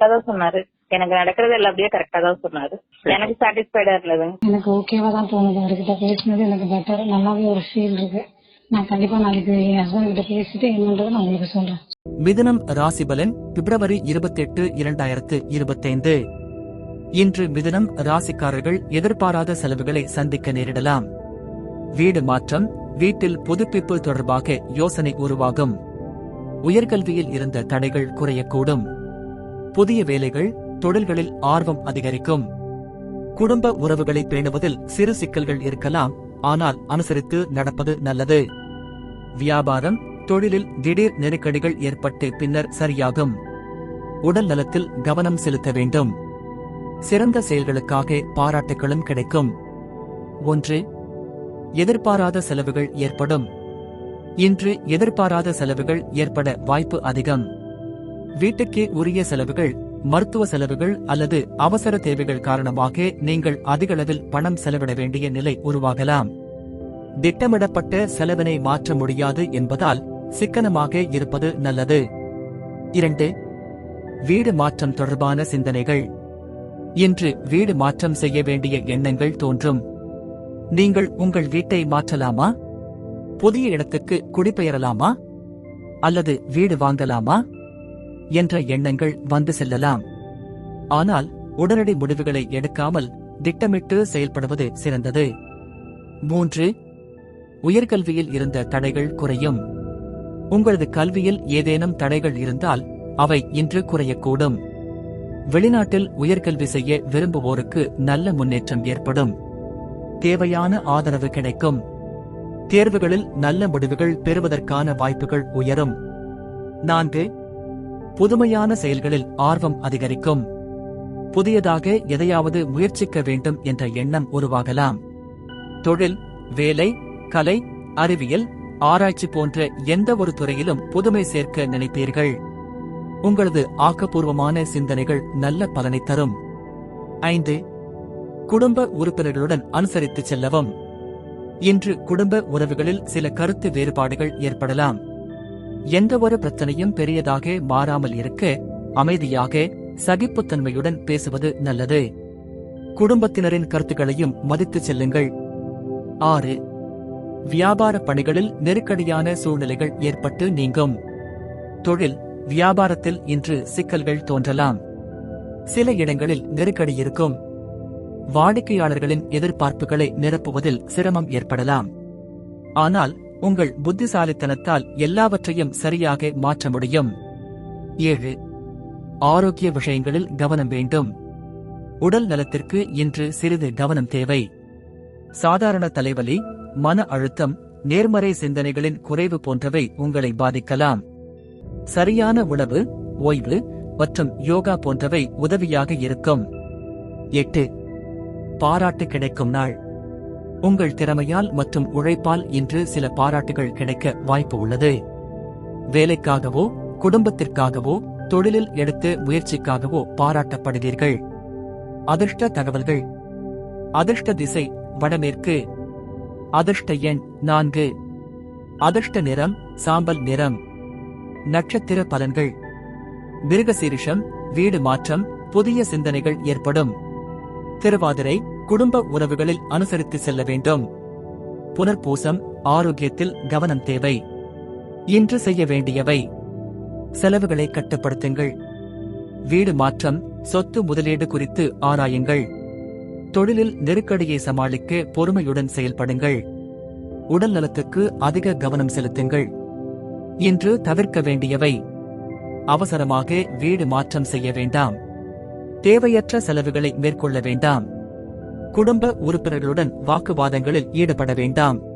கரெக்டா தான் சொன்னாரு. எனக்கு நடக்கிறது எல்லாம் அப்படியே கரெக்டா தான் சொன்னாரு. எனக்கு சாட்டிஸ்ஃபைடா இருந்ததுங்க எனக்கு ஓகேவா தான் தோணுது. அவர்கிட்ட பேசினது எனக்கு பெட்டர் நல்லாவே ஒரு ஃபீல் இருக்கு. நான் கண்டிப்பா நாளைக்கு என் ஹஸ்பண்ட் கிட்ட பேசிட்டு என்னன்றதை நான் உங்களுக்கு சொல்றேன். மிதுனம் ராசிபலன் பிப்ரவரி இருபத்தெட்டு இரண்டாயிரத்து இருபத்தைந்து. இன்று மிதுனம் ராசிக்காரர்கள் எதிர்பாராத செலவுகளை சந்திக்க நேரிடலாம். வீடு மாற்றம் வீட்டில் புதுப்பிப்பு தொடர்பாக யோசனை உருவாகும். உயர்கல்வியில் இருந்த தடைகள் குறையக்கூடும். புதிய வேலைகள் தொழில்களில் ஆர்வம் அதிகரிக்கும். குடும்ப உறவுகளை பேணுவதில் சிறு சிக்கல்கள் இருக்கலாம் ஆனால் அனுசரித்து நடப்பது நல்லது. வியாபாரம் தொழிலில் திடீர் நெருக்கடிகள் ஏற்பட்டு பின்னர் சரியாகும். உடல் நலத்தில் கவனம் செலுத்த வேண்டும். சிறந்த செயல்களுக்காக பாராட்டுகளும் கிடைக்கும். ஒன்று எதிர்பாராத செலவுகள் ஏற்படும். இன்று எதிர்பாராத செலவுகள் ஏற்பட வாய்ப்பு அதிகம். வீட்டுக்கே உரிய செலவுகள் மருத்துவ செலவுகள் அல்லது அவசர தேவைகள் காரணமாக நீங்கள் அதிகளவில் பணம் செலவிட வேண்டிய நிலை உருவாகலாம். திட்டமிடப்பட்ட செலவினை மாற்ற முடியாது என்பதால் சிக்கனமாக இருப்பது நல்லது. இரண்டு வீடு மாற்றம் தொடர்பான சிந்தனைகள். இன்று வீடு மாற்றம் செய்ய வேண்டிய எண்ணங்கள் தோன்றும். நீங்கள் உங்கள் வீட்டை மாற்றலாமா? புதிய இடத்துக்கு குடிபெயரலாமா? அல்லது வீடு வாங்கலாமா? என்ற எண்ணங்கள் வந்து செல்லலாம். ஆனால் உடனடி முடிவுகளை எடுக்காமல் திட்டமிட்டு செயல்படுவது சிறந்தது. மூன்று உயர்கல்வியில் இருந்த தடைகள் குறையும். உங்களது கல்வியில் ஏதேனும் தடைகள் இருந்தால் அவை இன்று குறையக்கூடும். வெளிநாட்டில் உயர்கல்வி செய்ய விரும்புவோருக்கு நல்ல முன்னேற்றம் ஏற்படும். தேவையான ஆதரவு கிடைக்கும். தேர்வுகளில் நல்ல முடிவுகள் பெறுவதற்கான வாய்ப்புகள் உயரும். நான்கு புதுமையான செயல்களில் ஆர்வம் அதிகரிக்கும். புதியதாக எதையாவது முயற்சிக்க வேண்டும் என்ற எண்ணம் உருவாகலாம். தொழில் வேலை கலை அறிவியல் ஆராய்ச்சி போன்ற எந்த ஒரு துறையிலும் புதுமை சேர்க்க நினைப்பீர்கள். உங்களது ஆக்கப்பூர்வமான சிந்தனைகள் நல்ல பலனை தரும். ஐந்து குடும்ப உறுப்பினர்களுடன் அனுசரித்து செல்லவும். இன்று குடும்ப உறவுகளில் சில கருத்து வேறுபாடுகள் ஏற்படலாம். எந்த ஒரு பிரச்சனையும் பெரியதாக மாறாமல் இருக்க அமைதியாக சகிப்புத்தன்மையுடன் பேசுவது நல்லது. குடும்பத்தினரின் கருத்துக்களையும் மதித்துச் செல்லுங்கள். ஆறு. வியாபார பணிகளில் நெருக்கடியான சூழ்நிலைகள் ஏற்பட்டு நீங்கும். தொழில் வியாபாரத்தில் இன்று சிக்கல்கள் தோன்றலாம். சில இடங்களில் நெருக்கடி இருக்கும். வாடிக்கையாளர்களின் எதிர்பார்ப்புகளை நிரப்புவதில் சிரமம் ஏற்படலாம். ஆனால் உங்கள் புத்திசாலித்தனத்தால் எல்லாவற்றையும் சரியாக மாற்ற முடியும். ஏழு. ஆரோக்கிய விஷயங்களில் கவனம் வேண்டும். உடல் நலத்திற்கு இன்று சிறிது கவனம் தேவை. சாதாரண தலைவலி மன அழுத்தம் நேர்மறை சிந்தனைகளின் குறைவு போன்றவை உங்களை பாதிக்கலாம். சரியான உணவு ஓய்வு மற்றும் யோகா போன்றவை உதவியாக இருக்கும். எட்டு. பாராட்டு கிடைக்கும் நாள். உங்கள் திறமையால் மற்றும் உழைப்பால் இன்று சில பாராட்டுகள் கிடைக்க வாய்ப்பு உள்ளது. வேலைக்காகவோ குடும்பத்திற்காகவோ தொழிலில் எடுத்த முயற்சிக்காகவோ பாராட்டப்படுவீர்கள். அதிர்ஷ்ட தகவல்கள். அதிர்ஷ்ட திசை வடமேற்கு. அதிர்ஷ்ட எண் நான்கு. அதிர்ஷ்ட நிறம் சாம்பல் நிறம். நட்சத்திர பலன்கள். மிருகசீரிஷம் வீடு மாற்றம் புதிய சிந்தனைகள் ஏற்படும். திருவாதிரை குடும்ப உறவுகளில் அனுசரித்து செல்ல வேண்டும். புனர்பூசம் ஆரோக்கியத்தில் கவனம் தேவை. இன்று செய்ய வேண்டியவை. செலவுகளை கட்டுப்படுத்துங்கள். வீடு மாற்றம் சொத்து முதலீடு குறித்து ஆராயுங்கள். தொழிலில் நெருக்கடியை சமாளிக்க பொறுமையுடன் செயல்படுங்கள். உடல் நலத்துக்கு அதிக கவனம் செலுத்துங்கள். இன்று தவிர்க்க வேண்டியவை. அவசரமாக வீடு மாற்றம் செய்ய வேண்டாம். தேவையற்ற செலவுகளை மேற்கொள்ள வேண்டாம். குடும்ப உறுப்பினர்களுடன் வாக்குவாதங்களில் ஈடுபட வேண்டாம்.